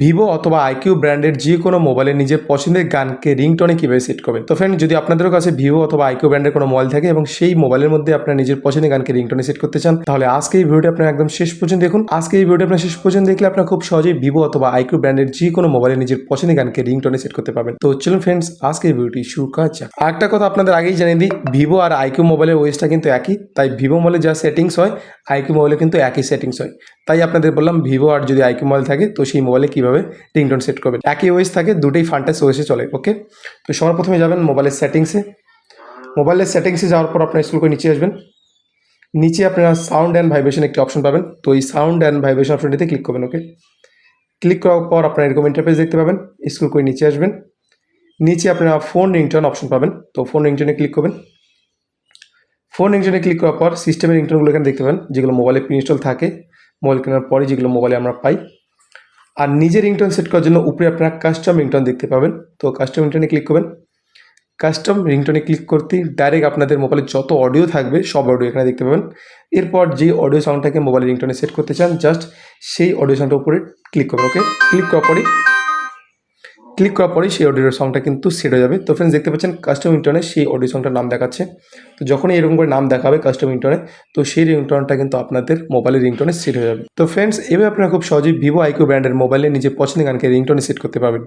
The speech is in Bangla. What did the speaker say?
ভিভো অথবা আইকিউ ব্র্যান্ডের যে কোনো মোবাইলে নিজের পছন্দের গানকে রিংটনে কীভাবে সেট করবেন? তো ফ্রেন্ড যদি আপনাদের কাছে ভিভো অথবা আইকিউ ব্র্যান্ডের কোনো মোবাইল থাকে এবং সেই মোবাইলের মধ্যে আপনার নিজের পছন্দের গানকে রিংটনে সেট করতে চান, তাহলে আজকে এই ভিডিওটি আপনার একদম শেষ পর্যন্ত দেখুন। আজকে এই ভিডিওটি আপনার শেষ পর্যন্ত দেখলে আপনার খুব সহজেই ভিভো অথবা আইকিউ ব্র্যান্ডের যে কোনো মোবাইলে নিজের পছন্দের গানকে রিংটনে সেট করতে পারবেন। তো চলুন ফ্রেন্ডস আজকে এই ভিডিওটি শুরু করা যাক। আরেকটা কথা আপনাদের আগেই জানিয়ে দিই, ভিভো আর আইকিউ মোবাইলের ওয়েসটা কিন্তু একই, তাই ভিভো মোবাইলে যা সেটিংস হয়, আইকিউ মোবাইলে কিন্তু একই সেটিংস হয়। তাই আপনাদের বললাম, ভিভো আর যদি আইকিউ মোবাইল থাকে, তো সেই মোবাইলে কীভাবে রিংটোন সেট করবেন। একই ওয়েস থাকে, দুটোই ফান্টাস ওয়েসে চলে ওকে তো সবার প্রথমে যাবেন মোবাইলের সেটিংসে মোবাইলের সেটিংসে যাওয়ার পর আপনার স্কুল করে নিচে আসবেন। নিচে আপনারা সাউন্ড অ্যান্ড ভাইব্রেশন একটি অপশন পাবেন। তো এই সাউন্ড অ্যান্ড ভাইব্রেশন অপশনটিতে ক্লিক করবেন ওকে ক্লিক করার পর আপনারা এরকম ইন্টারফেস দেখতে পাবেন। স্কুল করে নিচে আসবেন। নিচে আপনারা ফোন রিংটোন অপশন পাবেন। তো ফোন রিংটোনে ক্লিক করবেন। ফোন রিংটোনে ক্লিক করার পর সিস্টেমের রিংটোনগুলো এখানে দেখতে পাবেন, যেগুলো মোবাইলে ইনস্টল থাকে। মোবাইল কেনার পরে যেগুলো মোবাইলে আমরা পাই। আর নিজের রিংটোন সেট করার জন্য উপরে আপনারা কাস্টম রিংটোন দেখতে পাবেন। তো কাস্টম রিংটোনে ক্লিক করবেন। কাস্টম রিংটোনে ক্লিক করতেই ডাইরেক্ট আপনাদের মোবাইলে যত অডিও থাকবে, সব অডিও এখানে দেখতে পাবেন। এরপর যে অডিও সাউন্ডটাকে মোবাইল রিংটোনে সেট করতে চান জাস্ট সেই অডিও সাউন্ডটার উপরে ক্লিক করবেন ওকে ক্লিক করার পরেই ক্লিক করার পরেই সেই অডিও সংটা কিন্তু সেট হয়ে যাবে। তো ফ্রেন্ডস দেখতে পাচ্ছেন কাস্টম ইন্টারনেট সেই অডিও সংটার নাম দেখাচ্ছে। তো যখনই এরকম করে নাম দেখাবে কাস্টম ইন্টারনেট তো সেই রিংটনটা কিন্তু আপনাদের মোবাইলের রিংটনে সেট হয়ে যাবে। তো ফ্রেন্ডস এভাবে আপনারা খুব সহজেই ভিভো আইকিউ ব্র্যান্ডের মোবাইলে নিজের পছন্দের গানকে রিংটনে সেট করতে পারবেন।